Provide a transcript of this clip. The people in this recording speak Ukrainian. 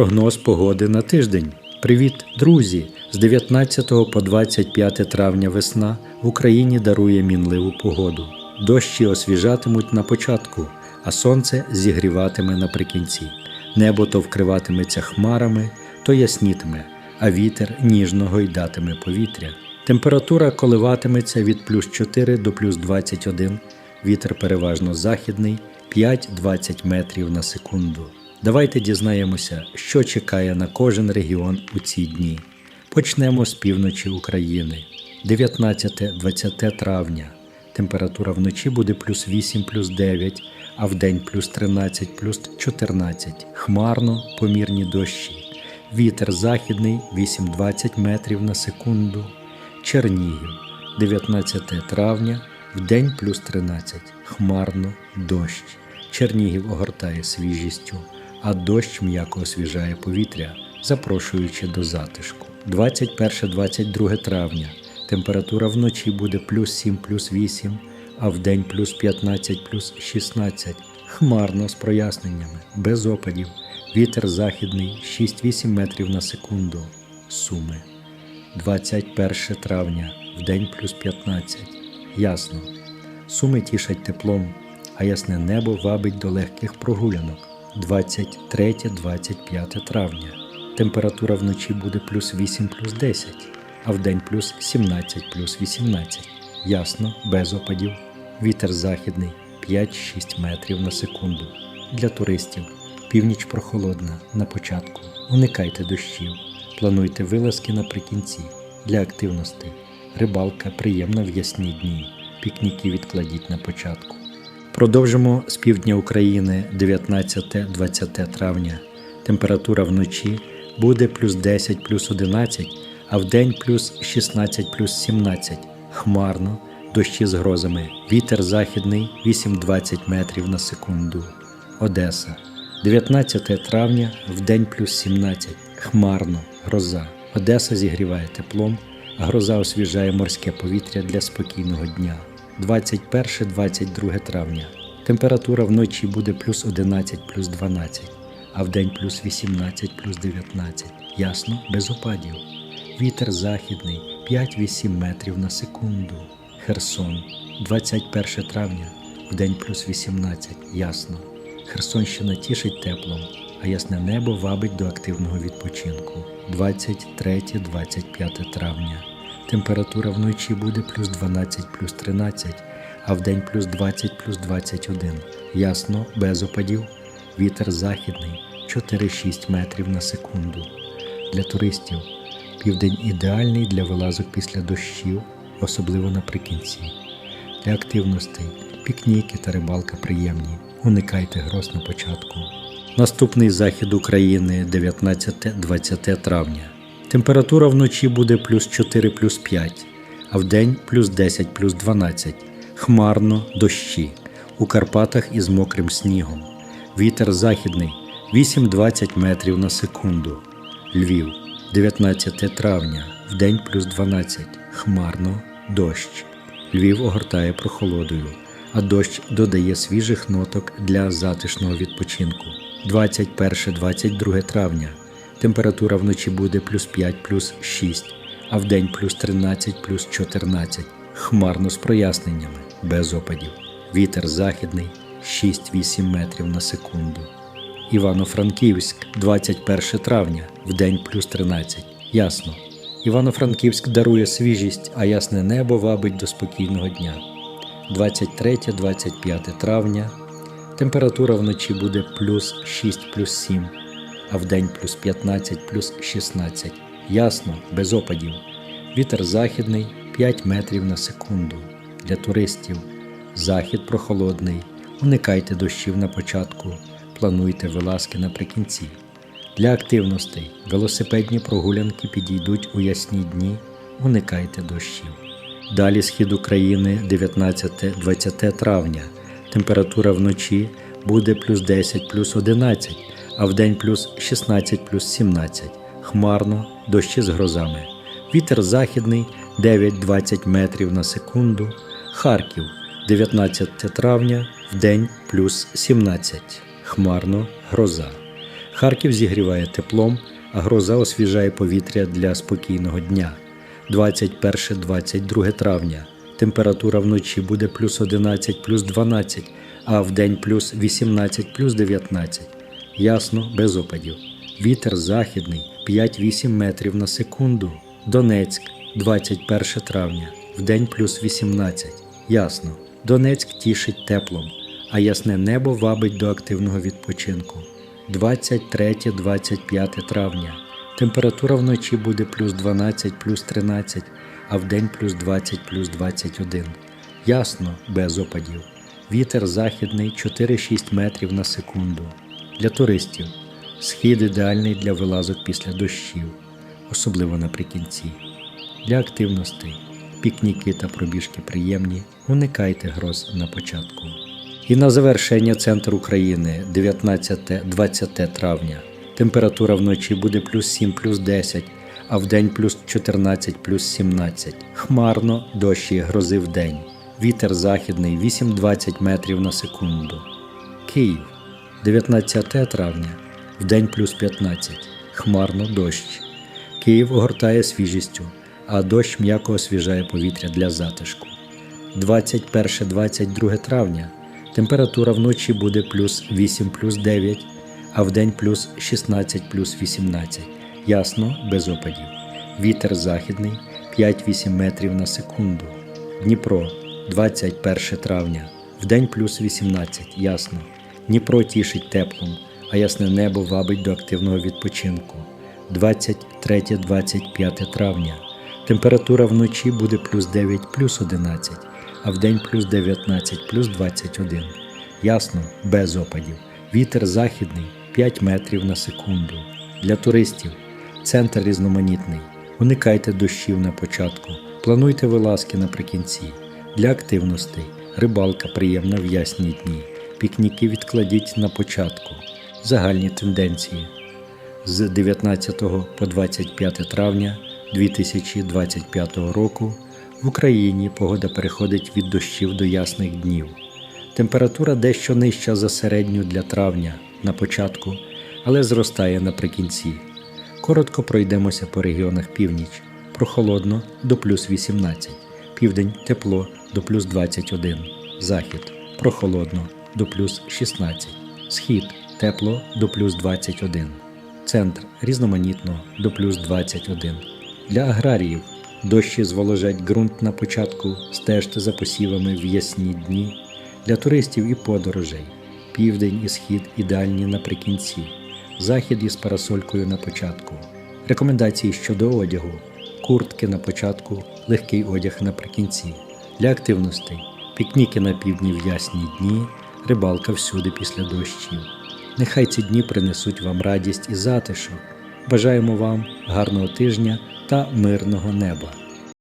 Прогноз погоди на тиждень. Привіт, друзі! З 19 по 25 травня весна в Україні дарує мінливу погоду. Дощі освіжатимуть на початку, а сонце зігріватиме наприкінці. Небо то вкриватиметься хмарами, то яснітиме, а вітер ніжно гойдатиме повітря. Температура коливатиметься від плюс 4 до плюс 21, вітер переважно західний 5-20 метрів на секунду. Давайте дізнаємося, що чекає на кожен регіон у ці дні. Почнемо з півночі України. 19-20 травня. Температура вночі буде плюс 8, плюс 9, а вдень плюс 13, плюс 14. Хмарно, помірні дощі. Вітер західний 8-20 метрів на секунду. Чернігів. 19 травня, вдень плюс 13. Хмарно, дощ. Чернігів огортає свіжістю, а дощ м'яко освіжає повітря, запрошуючи до затишку. 21-22 травня. Температура вночі буде плюс 7, плюс 8, а вдень плюс 15, плюс 16. Хмарно з проясненнями, без опадів. Вітер західний 6-8 метрів на секунду. Суми. 21 травня, вдень плюс 15. Ясно. Суми тішать теплом, а ясне небо вабить до легких прогулянок. 23-25 травня. Температура вночі буде плюс 8 плюс 10, а вдень плюс 17 плюс 18. Ясно, без опадів. Вітер західний 5-6 метрів на секунду. Для туристів північ прохолодна на початку. Уникайте дощів. Плануйте вилазки наприкінці. Для активності. Рибалка приємна в ясні дні. Пікніки відкладіть на початку. Продовжимо з півдня України 19-20 травня. Температура вночі буде плюс 10 плюс 11, а вдень плюс 16 плюс 17. Хмарно, дощі з грозами. Вітер західний 8-20 метрів на секунду. Одеса. 19 травня, вдень плюс 17. Хмарно, гроза. Одеса зігріває теплом, а гроза освіжає морське повітря для спокійного дня. 21-22 травня. Температура вночі буде плюс 11 плюс 12, а вдень плюс 18 плюс 19. Ясно, без опадів. Вітер західний 5-8 метрів на секунду. Херсон. 21 травня, вдень плюс 18. Ясно. Херсонщина тішить теплом, а ясне небо вабить до активного відпочинку. 23-25 травня. Температура вночі буде плюс 12 плюс 13, а вдень плюс 20 плюс 21. Ясно, без опадів. Вітер західний 4-6 метрів на секунду. Для туристів південь ідеальний для вилазок після дощів, особливо наприкінці. Для активностей пікніки та рибалка приємні. Уникайте гроз на початку. Наступний захід України 19-20 травня. Температура вночі буде плюс 4 плюс 5, а вдень плюс 10 плюс 12. Хмарно дощі. У Карпатах із мокрим снігом. Вітер західний 8-20 метрів на секунду. Львів. 19 травня. Вдень плюс 12. Хмарно дощ. Львів огортає прохолодою, а дощ додає свіжих ноток для затишного відпочинку. 21-22 травня. Температура вночі буде плюс 5 плюс 6, а вдень плюс 13 плюс 14. Хмарно з проясненнями, без опадів. Вітер західний 6-8 метрів на секунду. Івано-Франківськ, 21 травня, вдень плюс 13. Ясно. Івано-Франківськ дарує свіжість, а ясне небо вабить до спокійного дня. 23-25 травня. Температура вночі буде плюс 6 плюс 7 а вдень плюс 15 плюс 16. Ясно, без опадів. Вітер західний 5 метрів на секунду. Для туристів. Захід прохолодний. Уникайте дощів на початку. Плануйте вилазки наприкінці. Для активностей велосипедні прогулянки підійдуть у ясні дні. Уникайте дощів. Далі схід України 19-20 травня. Температура вночі буде плюс 10 плюс 11 а вдень плюс 16 плюс 17. Хмарно, дощі з грозами. Вітер західний 9-20 метрів на секунду. Харків 19 травня, вдень плюс 17. Хмарно, гроза. Харків зігріває теплом, а гроза освіжає повітря для спокійного дня. 21-22 травня. Температура вночі буде плюс 11, плюс 12, а вдень плюс 18, плюс 19. Ясно, без опадів. Вітер західний 5-8 метрів на секунду. Донецьк 21 травня. Вдень плюс 18. Ясно. Донецьк тішить теплом, а ясне небо вабить до активного відпочинку. 23-25 травня. Температура вночі буде плюс 12, плюс 13, а вдень плюс 20, плюс 21. Ясно, без опадів. Вітер західний 4-6 метрів на секунду. Для туристів. Схід ідеальний для вилазок після дощів, особливо наприкінці. Для активностей. Пікніки та пробіжки приємні. Уникайте гроз на початку. І на завершення центр України 19-20 травня. Температура вночі буде плюс 7, плюс 10, а вдень плюс 14, плюс 17. Хмарно, дощі, грози вдень. Вітер західний 8-20 метрів на секунду. Київ 19 травня. Вдень плюс 15. Хмарно дощ. Київ огортає свіжістю, а дощ м'яко освіжає повітря для затишку. 21-22 травня. Температура вночі буде плюс 8 плюс 9, а вдень плюс 16 плюс 18. Ясно, без опадів. Вітер західний 5-8 метрів на секунду. Дніпро 21 травня. Вдень плюс 18. Ясно. Дніпро тішить теплом, а ясне небо вабить до активного відпочинку. 23-25 травня. Температура вночі буде плюс 9 плюс 11, а вдень плюс 19 плюс 21. Ясно, без опадів. Вітер західний 5 метрів на секунду. Для туристів центр різноманітний. Уникайте дощів на початку. Плануйте вилазки наприкінці. Для активностей рибалка приємна в ясні дні. Пікніки відкладіть на початку. Загальні тенденції з 19 по 25 травня 2025 року в Україні погода переходить від дощів до ясних днів. Температура дещо нижча за середню для травня на початку, але зростає наприкінці. Коротко пройдемося по регіонах північ. Прохолодно до плюс 18, південь тепло до плюс 21, захід прохолодно до плюс 16, схід тепло до плюс 21, центр різноманітно до плюс 21. Для аграріїв дощі зволожать ґрунт на початку, стежте за посівами в ясні дні. Для туристів і подорожей південь і схід ідеальні наприкінці, захід із парасолькою на початку. Рекомендації щодо одягу: куртки на початку, легкий одяг наприкінці. Для активностей пікніки на півдні в ясні дні, рибалка всюди після дощів. Нехай ці дні принесуть вам радість і затишок. Бажаємо вам гарного тижня та мирного неба.